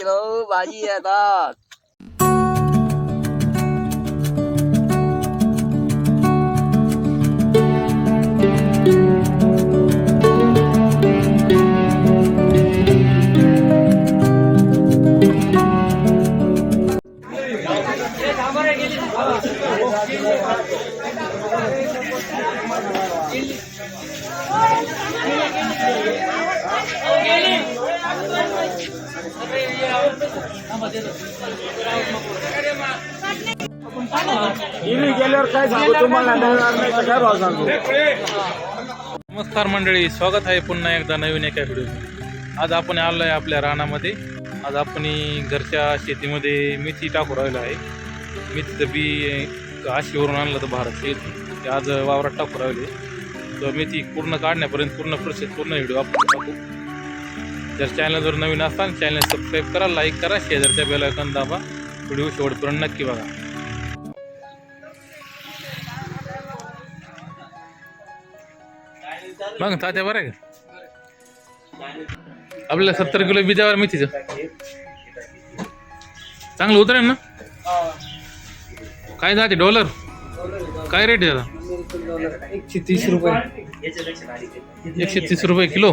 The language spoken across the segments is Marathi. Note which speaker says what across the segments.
Speaker 1: किलो भाजी येतात
Speaker 2: मी गेल्यावर काय सांगू? तुम्हाला मिळणार नाही तर काय भाव सांगू?
Speaker 3: नमस्कार मंडळी स्वागत आहे पुन्हा एकदा नवीन एका व्हिडिओ आज आपण आलो आहे आपल्या रानामध्ये. आज आपण घरच्या शेतीमध्ये मेथी टाकू राहिलो आहे. मेथीचं बी आशीवरून आणलं तर भारत शेत ते आज वावरात टाकू राहिले. तर मेथी पूर्ण काढण्यापर्यंत पूर्ण प्रोसेस पूर्ण व्हिडिओ आपण टाकू. जर चॅनल जर नवीन असाल चॅनल सबस्क्राईब करा लाईक करा शेजारच्या बेल आयकॉन दाबा. व्हिडिओ शेवटपर्यंत नक्की बघा. मग तात्या बरं आहे का? आपल्याला सत्तर किलो बिजावर मेथीचं चांगलं उतरेल ना? काय जाते डॉलर काय रेट आहे त्याचा
Speaker 2: एकशे तीस रुपये.
Speaker 3: एकशे तीस रुपये किलो?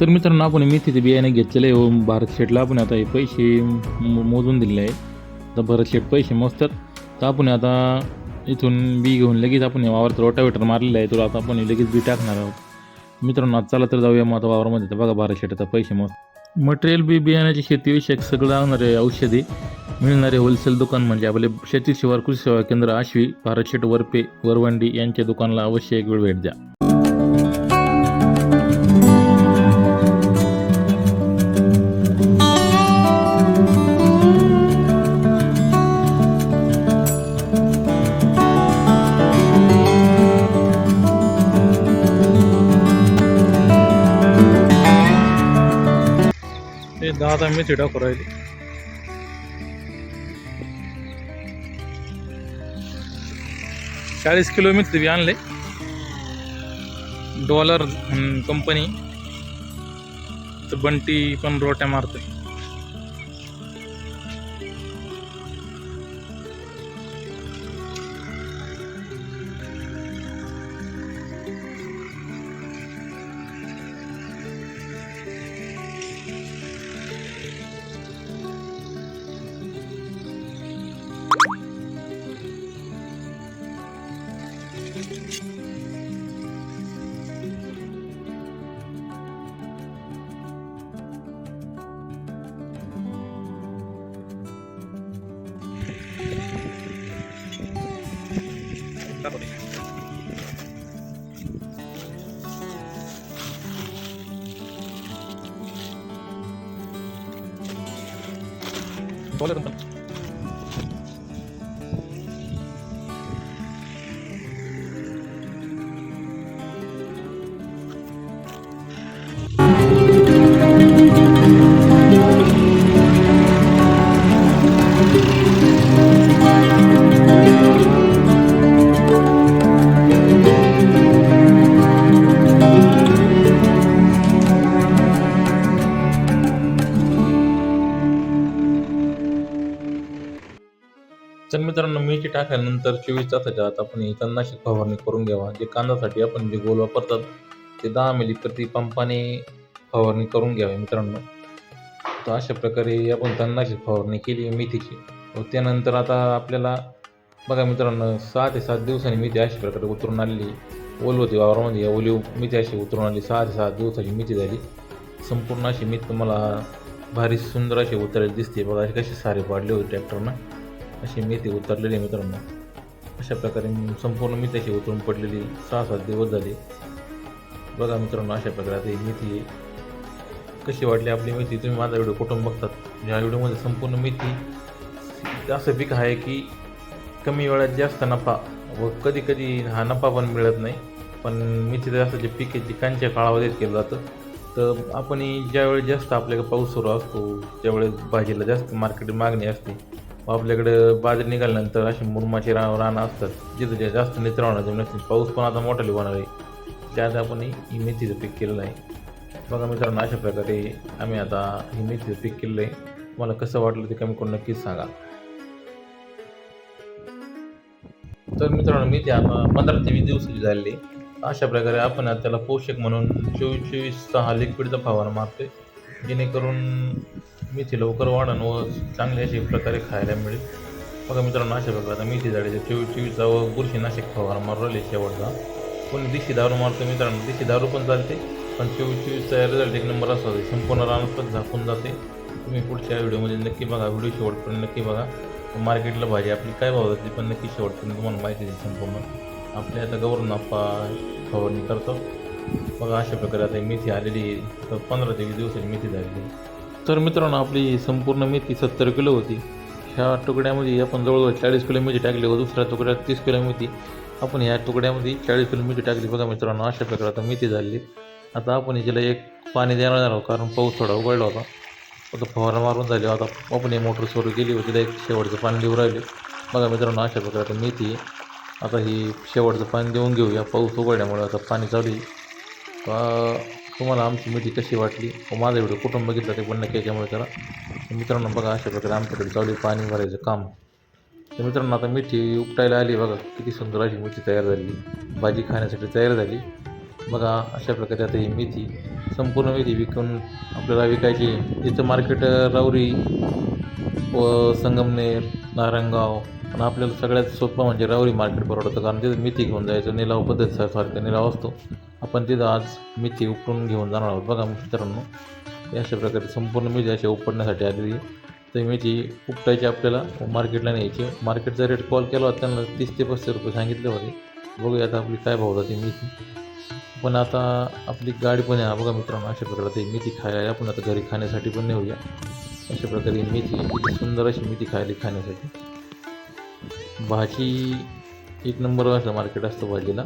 Speaker 3: तर मित्रांनो आपण मेथीचे बियाणे घेतलेले आहे. व भारत शेटला आपण आता हे पैसे मोजून दिलेले आहे. तर भारत शेट पैसे मोजतात. तर आपण आता इथून बी घेऊन लगेच आपण या वावरात रोटावेटर मारलेलं आहे. तर आता आपण लगेच बी टाकणार आहोत. मित्रांनो आज चला तर जाऊया मग आता वावरामध्ये. तर बघा भारत शेट पैसे मोज मटेरियल बी बियाण्याची शेतीविषयक सगळं लागणारे औषधे मिळणारे होलसेल दुकान म्हणजे आपले शेती शिवार कृषी सेवा केंद्र आश्वी भारत शेट वरपे वरवंडी यांच्या दुकानाला अवश्य एक वेळ भेट द्या. दहा दहा मेथी टाकू राहिले. चाळीस किलो मेथी बी आणले. Dollar company. तर बंटी पण रोट्या मारते तर मित्रांनो मिरची टाकल्यानंतर चोवीस तासाच्या आत आपण ही तणनाशक फवारणी करून घ्यावा. जे कांद्यासाठी आपण जे गोल वापरतात ते दहा मिली प्रति पंपाने फवारणी करून घ्यावी मित्रांनो. तर अशा प्रकारे आपण तणनाशक फवारणी केली मेथीची. व त्यानंतर आता आपल्याला बघा मित्रांनो सहा ते सात दिवसांनी मेथी अशा प्रकारे उतरून आलेली ओल होती वावरामध्ये ओली मेथी अशी उतरून आली सहा ते सात दिवसाची मेथी झाली. संपूर्ण अशी मेथी तुम्हाला भारी सुंदर अशी उतरायला दिसते. बघा असे कसे सारे पाडले होते ट्रॅक्टरनं. अशी मेथी उतरलेली आहे मित्रांनो. अशा प्रकारे संपूर्ण मेथी अशी उतरून पडलेली सहा सात दिवस झाले. बघा मित्रांनो अशा प्रकारे आता मेथी कशी वाटली आपली मेथी? तुम्ही माझा व्हिडिओ कुठून बघतात? या व्हिडिओमध्ये संपूर्ण मेथी असं पीक आहे की कमी वेळात जास्त नफा व कधी कधी हा नफा पण मिळत नाही. पण मेथीचं असं जे पीक आहे पिकांच्या काळावधीत केलं जातं. तर आपण ज्यावेळेस जास्त आपल्याकडे पाऊस सुरू असतो त्यावेळेस भाजीला जास्त मार्केट मागणी असते आपल्याकडं बाजरी निघाल्यानंतर अशी मुरमाची रा रानं असतात जिथं जे जास्त निचरावणार जमीन नसतील पाऊस पण आता मोठा होणार आहे. त्यात आपण ही मेथीचं पीक केलेलं आहे. बघा मित्रांनो अशा प्रकारे आम्ही आता ही मेथीचं पीक केलेलं आहे. मला कसं वाटलं ते कमी करून नक्कीच सांगा. तर मित्रांनो मी ते आता पंधरा ते वीस दिवसाची झालेली अशा प्रकारे आपण आता त्याला पोषक म्हणून चोवीस चोवीसचा हा लिक्विडचा फवारा मारतोय. जेणेकरून मेथी लवकर वाढन व चांगल्या अशा प्रकारे खायला मिळेल. बघा मित्रांनो अशा प्रकारे आता मेथी झाडे चोवीस चोवीसचा व बुरशीनाशक फवारा मारू राहिले शेवटचा. कोणी दिशी दारू मारतो मित्रांनो. देशी दारू पण चालते पण चोवीस चोवीसचा रिझल्ट एक नंबर असा होते. संपूर्ण रानपत झाकून जाते. तुम्ही पुढच्या व्हिडिओमध्ये नक्की बघा. व्हिडिओ शेवटपर्यंत नक्की बघा. मार्केटला भाजी आपली काय भाव जाते पण नक्की शेवटपर्यंत तुम्हाला माहिती देईल संपूर्ण. आपल्या आता गौर नापा फवारणी करतो. बघा अशा प्रकारे आता मेथी आलेली तर पंधरा ते वीस दिवसाची मेथी झालेली तर मित्रांनो आपली संपूर्ण मेथी सत्तर किलो होती. ह्या तुकड्यामध्ये आपण जवळजवळ चाळीस किलो मेथी टाकली व दुसऱ्या तुकड्यात तीस किलो मेथी. आपण ह्या तुकड्यामध्ये चाळीस किलो मेथी टाकली. बघा मित्रांनो अशा प्रकारे आता मेथी झाली आता आपण हिच्याला एक पाणी देणार आहोत कारण पाऊस थोडा उघडला होता. आता फवारा मारून झाली. आता आपण हे मोटर सुरू केली होती. तिला एक शेवटचं पाणी देऊ राहिले. बघा मित्रांनो अशा प्रकारे आता मेथी आता ही शेवटचं पाणी देऊन घेऊया. पाऊस उघडल्यामुळे आता पाणी चालू आहे. तुम्हाला आमची मेथी कशी वाटली? व माझा व्हिडिओ कुठून बघितला ते पण नक्की याच्यामुळे करा मित्रांनो बघा अशा प्रकारे आमच्याकडे चालू आहे पाणी भरायचं काम. तर मित्रांनो आता मेथी उपटायला आली बघा. किती सुंदर अशी मिठी तयार झाली. भाजी खाण्यासाठी तयार झाली. बघा अशा प्रकारे आता ही मेथी संपूर्ण मेथी विकून आपल्याला विकायची इथं मार्केट राऊरी व संगमनेर नारायणगाव पण आपल्याला सगळ्यात सोपं म्हणजे राऊरी मार्केट परवडतं. कारण तिथं मेथी घेऊन जायचं निलाव पद्धत सारखा निलाव असतो. आपण तिथं आज मेथी उपटून घेऊन जाणार आहोत. बघा मित्रांनो अशा प्रकारे संपूर्ण मेथी अशा उपटण्यासाठी आलेली तर मेथी उपटायची आपल्याला मार्केटला न्यायची. मार्केटचा रेट कॉल केला होता त्यांना तीस ते पस्तीस रुपये सांगितले होते. बघूया आता आपली काय भाव जाते मेथी. पण आता आपली गाडी पण आहे. बघा मित्रांनो अशा प्रकारे ते मेथी खायला आपण आता घरी खाण्यासाठी पण नेऊया. अशा प्रकारे मेथी सुंदर अशी मेथी खायला खाण्यासाठी. भाजी एक नंबर असं मार्केट असतं भाजीला.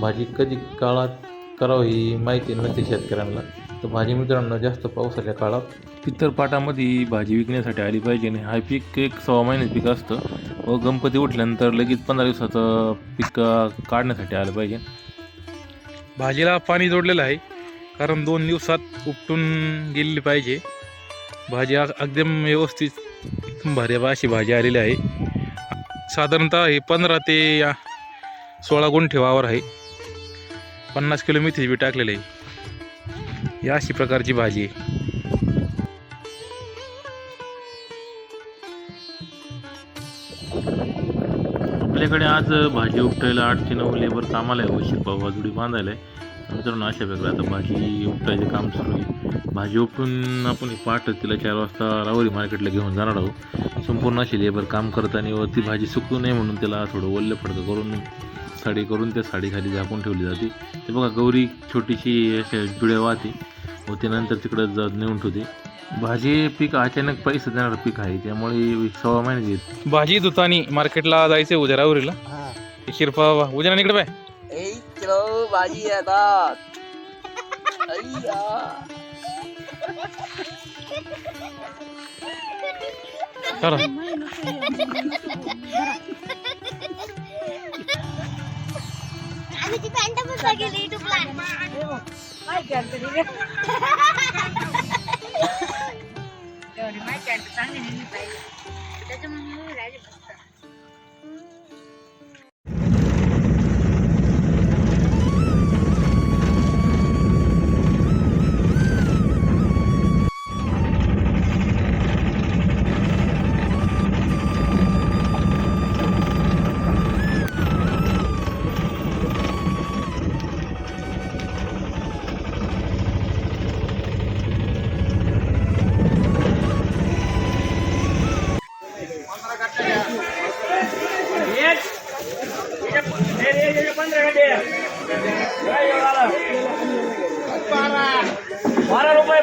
Speaker 3: भाजी कधी काळात करावं ही माहिती नसते शेतकऱ्यांना. तर भाजी मित्रांनो जास्त पावसाच्या काळात पितरपाटामध्ये भाजी विकण्यासाठी आली पाहिजे आणि हा पीक एक सव्वा महिन्याचं पीक असतं. व गणपती उठल्यानंतर लगेच पंधरा दिवसाचं पीक काढण्यासाठी आलं पाहिजे.
Speaker 4: भाजीला पाणी जोडलेलं आहे. कारण दोन दिवसात उपटून गेलेली पाहिजे. भाजी अगदी एकदम व्यवस्थित एकदम भारी अशी भाजी आलेली आहे. साधारणतः हे पंधरा ते या सोळा गुण ठेवावर आहे. पन्नास किलो मेथी बी टाकलेलं आहे. या अशी प्रकारची भाजी आहे.
Speaker 3: आपल्याकडे आज भाजी उपटायला आठ ते नऊ लेबर कामाला आहे. व पाव बाजूडी बांधायला आहे. मित्रांनो अशा प्रकारे आता भाजी उपटायचं काम सुरू आहे. भाजी उपटून आपण पाठ तिला चार वाजता रावरी मार्केटला घेऊन जाणार आहोत. संपूर्ण अशी लेबर काम करताना व ती भाजी सुकू नये म्हणून त्याला थोडं ओल्लं फडकं करून साडी करून त्या साडीखाली झाकून ठेवली जाते. ते बघा गौरी छोटीशी अशा जुड्या वाहते व ते नंतर तिकडं जा नेऊन ठेवते. भाजी पीक अचानक पैसे देणारं पीक आहे त्यामुळे सव्वा महिने घेत
Speaker 4: भाजी दुतानी मार्केटला जायचं उद्या राहुरीला. शिरपा उद्या इकडे पाय.
Speaker 1: किलो भाजी येतात अय्या
Speaker 4: चला
Speaker 5: आणि ती पॅन्ट पण गेली युट्यूबला एवढी माझी पॅन्ट चांगली नेली पाहिजे त्याच्यामुळे मी राहिली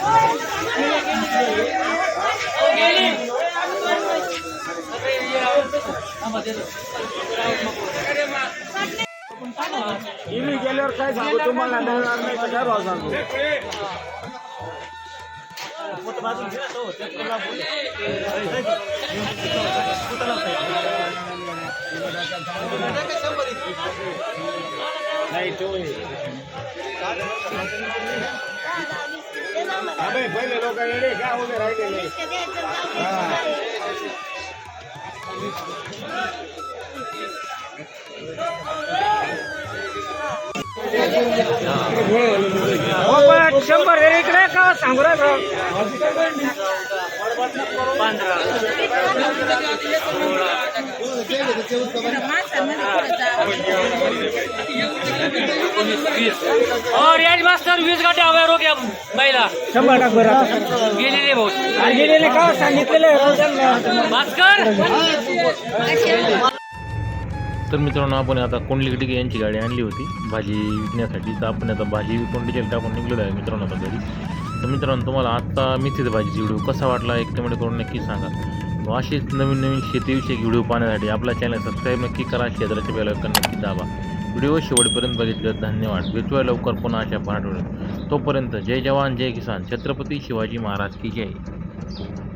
Speaker 2: इकडून बाई. त्या कोपऱ्यात बाई काय रे? किती वाजता आला? इली गेल्यावर काय सांगू तुम्हाला मिळणार नाही तर काय भाव सांगू नाही तो हा बाई, पहिले लोक येडे का उभे राहिलेले शंभर इकडे का सांगू
Speaker 6: और याच मास्तर वीस गाठी हव्या रोक्या बैला
Speaker 2: शंभर टाक बरं.
Speaker 6: गेलेले भाऊ.
Speaker 2: गेलेले का सांगितलेलं?
Speaker 6: भास्कर!
Speaker 3: तर मित्रांनो आपण आता कोंडली यांची गाडी आणली होती. भाजी विकण्यासाठी तर आपण आता भाजी विकून डिझेल टाकून निघलेलो आहे मित्रांनो आता घरी. तर मित्रांनो तुम्हाला आत्ता मेथीचा भाजीचा व्हिडिओ कसा वाटला? एक कमेंट करून नक्की सांगा. व असेच नवीन नवीन शेतीविषयक व्हिडिओ पाहण्यासाठी आपला चॅनल सबस्क्राईब नक्की करा. क्षेत्राच्या बेलायकन नक्की दाबा. व्हिडिओ शेवटपर्यंत बघितलं धन्यवाद. भेटूया लवकर पुन्हा अशा पाठवण्यात तोपर्यंत जय जवान जय किसान. छत्रपती शिवाजी महाराज की जय.